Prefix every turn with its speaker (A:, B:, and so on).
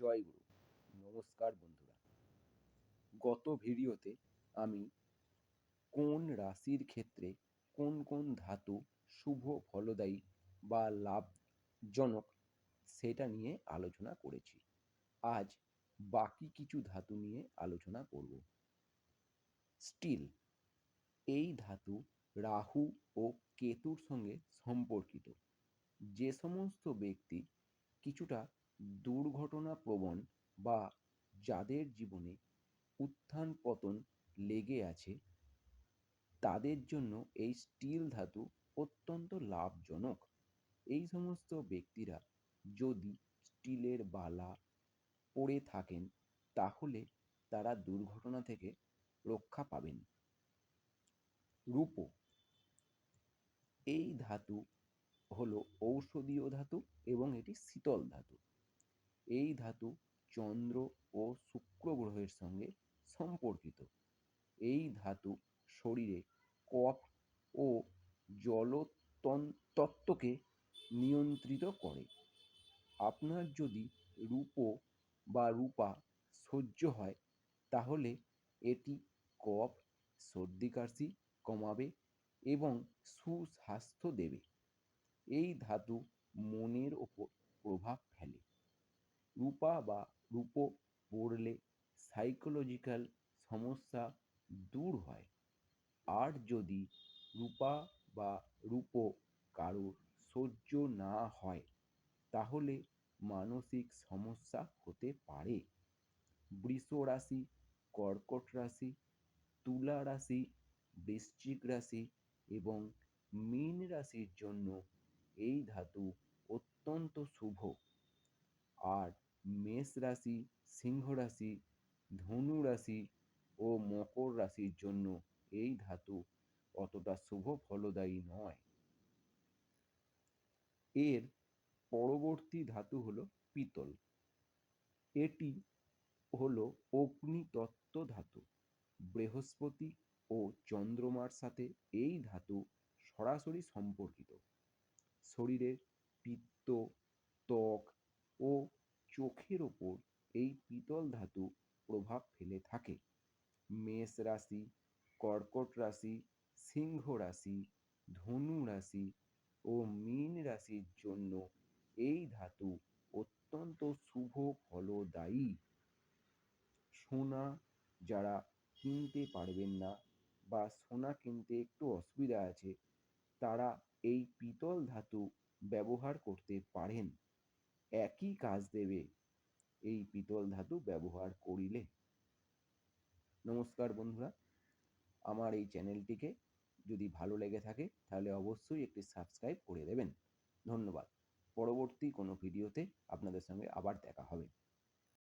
A: জয় গুরু। নমস্কার বন্ধুরা। গত ভিডিওতে আমি কোন রাশির ক্ষেত্রে কোন কোন ধাতু শুভ, ফলদায়ী বা লাভজনক সেটা নিয়ে আলোচনা করেছি। আজ বাকি কিছু ধাতু নিয়ে আলোচনা করব। স্টিল, এই ধাতু রাহু ও কেতুর সঙ্গে সম্পর্কিত। যে সমস্ত ব্যক্তি কিছুটা দুর্ঘটনা প্রবণ বা যাদের জীবনে উত্থান পতন লেগে আছে, তাদের জন্য এই স্টিল ধাতু অত্যন্ত লাভজনক। এই সমস্ত ব্যক্তিরা যদি স্টিলের বালা পড়ে থাকেন, তাহলে তারা দুর্ঘটনা থেকে রক্ষা পাবেন। রূপো, এই ধাতু হলো ঔষধীয় ধাতু এবং এটি শীতল ধাতু। এই ধাতু চন্দ্র ও শুক্র গ্রহের সঙ্গে সম্পর্কিত। এই ধাতু শরীরে কফ ও জল তত্ত্বকে নিয়ন্ত্রিত করে। আপনার যদি রূপো বা রূপা সহ্য হয়, তাহলে এটি কফ, সর্দি কাশি কমাবে এবং সুস্বাস্থ্য দেবে। এই ধাতু মনের ওপর প্রভাব ফেলে। রূপা বা রূপো পড়লে সাইকোলজিক্যাল সমস্যা দূর হয়। আর যদি রূপা বা রূপো কারোর সহ্য না হয়, তাহলে মানসিক সমস্যা হতে পারে। বৃষ রাশি, কর্কট রাশি, তুলা রাশি, বৃশ্চিক রাশি এবং মীন রাশির জন্য এই ধাতু অত্যন্ত শুভ। আর মেষ রাশি, সিংহ রাশি, ধনু রাশি ও মকর রাশির জন্য এই ধাতু অতটা শুভ ফলদায়ী নয়। এর পরবর্তী ধাতু হলো পিতল। এটি হলো অগ্নিতত্ত্ব ধাতু। বৃহস্পতি ও চন্দ্রমার সাথে এই ধাতু সরাসরি সম্পর্কিত। শরীরের পিত্ত, ত্বক ও চোখের ওপর এই পিতল ধাতু প্রভাব ফেলে থাকে। মেষ রাশি, কর্কট রাশি, সিংহ রাশি, ধনু রাশি ও মীন রাশির জন্য এই ধাতু অত্যন্ত শুভ ফলদায়ী। সোনা যারা কিনতে পারবেন না বা সোনা কিনতে একটু অসুবিধা আছে, তারা এই পিতল ধাতু ব্যবহার করতে পারেন। একই কাজ দেবে। এই পিতল ধাতু ব্যবহার করিলে। নমস্কার বন্ধুরা, আমার এই চ্যানেলটিকে যদি ভালো লেগে থাকে, তাহলে অবশ্যই একটি সাবস্ক্রাইব করে দেবেন। ধন্যবাদ। পরবর্তী কোনো ভিডিওতে আপনাদের সঙ্গে আবার দেখা হবে।